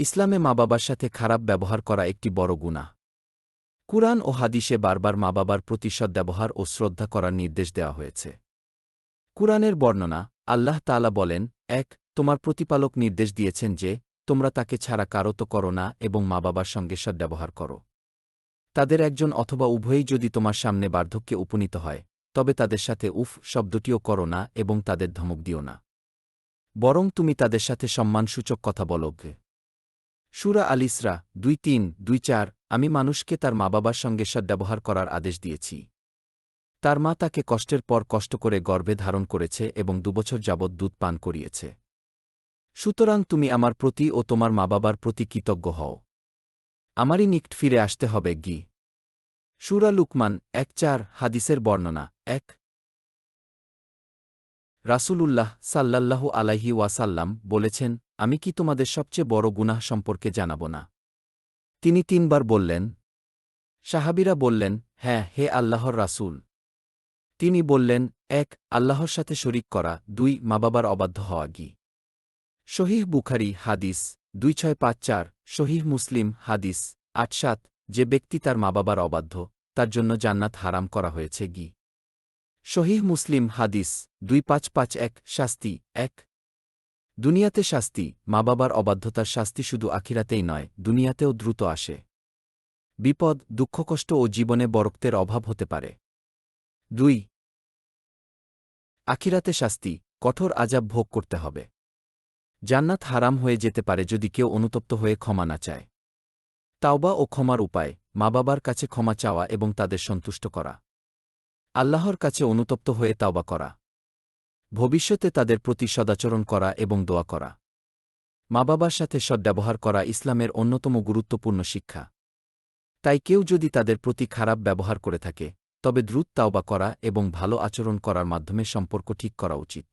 ইসলামে মা বাবার সাথে খারাপ ব্যবহার করা একটি বড় গুনাহ। কুরআন ও হাদিসে বারবার মা বাবার প্রতি সদ্ব্যবহার ও শ্রদ্ধা করার নির্দেশ দেওয়া হয়েছে। কুরআনের বর্ণনা, আল্লাহ তাআলা বলেন, এক, তোমার প্রতিপালক নির্দেশ দিয়েছেন যে, তোমরা তাকে ছাড়া কারও তো করো না এবং মা বাবার সঙ্গে সদ্ব্যবহার করো। তাদের একজন অথবা উভয়ই যদি তোমার সামনে বার্ধক্যে উপনীত হয়, তবে তাদের সাথে উফ শব্দটিও করো না এবং তাদের ধমক দিও না। বরং তুমি তাদের সাথে সম্মানসূচক কথা বলো। সুরা আলিসরা দুই তিন, দুই চার, আমি মানুষকে তার মা বাবার সঙ্গে সদ্ব্যবহার করার আদেশ দিয়েছি। তার মা তাকে কষ্টের পর কষ্ট করে গর্ভে ধারণ করেছে এবং দুবছর যাবৎ দুধ পান করিয়েছে। সুতরাং তুমি আমার প্রতি ও তোমার মা বাবার প্রতি কৃতজ্ঞ হও। আমারই নিকট ফিরে আসতে হবে, গি। সুরা লুকমান, এক চার, হাদিসের বর্ণনা, এক। রাসূলুল্লাহ সাল্লাল্লাহু আলাইহি ওয়াসাল্লাম বলেছেন আমি কি তোমাদের সবচেয়ে বড় গুনাহ সম্পর্কে জানাব না? তিনি তিনবার বললেন, সাহাবিরা বললেন হ্যাঁ হে আল্লাহর রাসূল। তিনি বললেন, এক, আল্লাহর সাথে শরিক করা, দুই মা বাবার অবাধ্য হওয়া গি। শহীহ বুখারি হাদিস, দুই ছয় পাঁচ চার শহীহ মুসলিম হাদিস, আট সাত, যে ব্যক্তি তার মা বাবার অবাধ্য, তার জন্য জান্নাত হারাম করা হয়েছে গি। শহীহ মুসলিম হাদিস, দুই পাঁচ পাঁচ এক, শাস্তি, এক দুনিয়াতে শাস্তি মা বাবার অবাধ্যতার শাস্তি শুধু আখিরাতেই নয়, দুনিয়াতেও দ্রুত আসে। বিপদ দুঃখকষ্ট ও জীবনে বরক্তের অভাব হতে পারে। দুই, আখিরাতে শাস্তি, কঠোর আজাব ভোগ করতে হবে। জান্নাত হারাম হয়ে যেতে পারে যদি কেউ অনুতপ্ত হয়ে ক্ষমা না চায়। তাওবা ও ক্ষমার উপায় মা বাবার কাছে ক্ষমা চাওয়া এবং তাদের সন্তুষ্ট করা। আল্লাহর কাছে অনুতপ্ত হয়ে তাওবা করা। ভবিষ্যতে তাদের প্রতি সদাচরণ করা এবং দোয়া করা। মা বাবার সাথে সদ্ব্যবহার করা ইসলামের অন্যতম গুরুত্বপূর্ণ শিক্ষা। তাই কেউ যদি তাদের প্রতি খারাপ ব্যবহার করে থাকে, তবে দ্রুত তাওবা করা এবং ভালো আচরণ করার মাধ্যমে সম্পর্ক ঠিক করা উচিত।